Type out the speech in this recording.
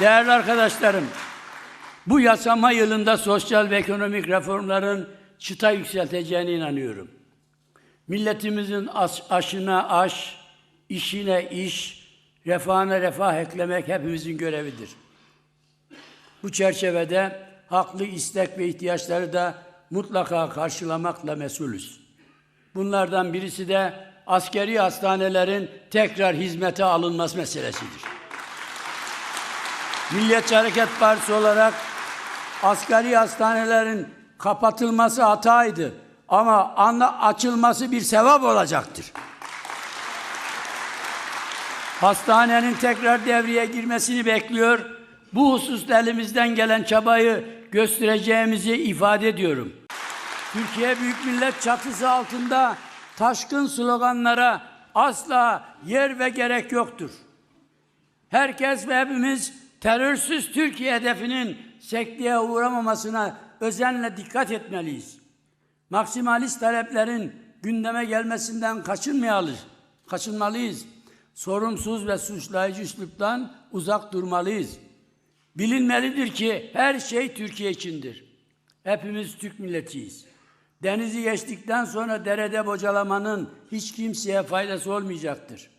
Değerli arkadaşlarım, bu yasama yılında sosyal ve ekonomik reformların çıta yükselteceğine inanıyorum. Milletimizin aş- aşına aş, işine iş, refahına refah eklemek hepimizin görevidir. Bu çerçevede haklı istek ve ihtiyaçları da mutlaka karşılamakla mesulüz. Bunlardan birisi de askeri hastanelerin tekrar hizmete alınması meselesidir. Milliyetçi Hareket Partisi olarak asgari hastanelerin kapatılması hataydı. Ama anla açılması bir sevap olacaktır. Hastanenin tekrar devreye girmesini bekliyor. Bu hususta elimizden gelen çabayı göstereceğimizi ifade ediyorum. Türkiye Büyük Millet çatısı altında taşkın sloganlara asla yer ve gerek yoktur. Herkes ve hepimiz terörsüz Türkiye hedefinin sekteye uğramamasına özenle dikkat etmeliyiz. Maksimalist taleplerin gündeme gelmesinden kaçınmayalım. Kaçınmalıyız. Sorumsuz ve suçlayıcı üsluptan uzak durmalıyız. Bilinmelidir ki her şey Türkiye içindir. Hepimiz Türk milletiyiz. Denizi geçtikten sonra derede bocalamanın hiç kimseye faydası olmayacaktır.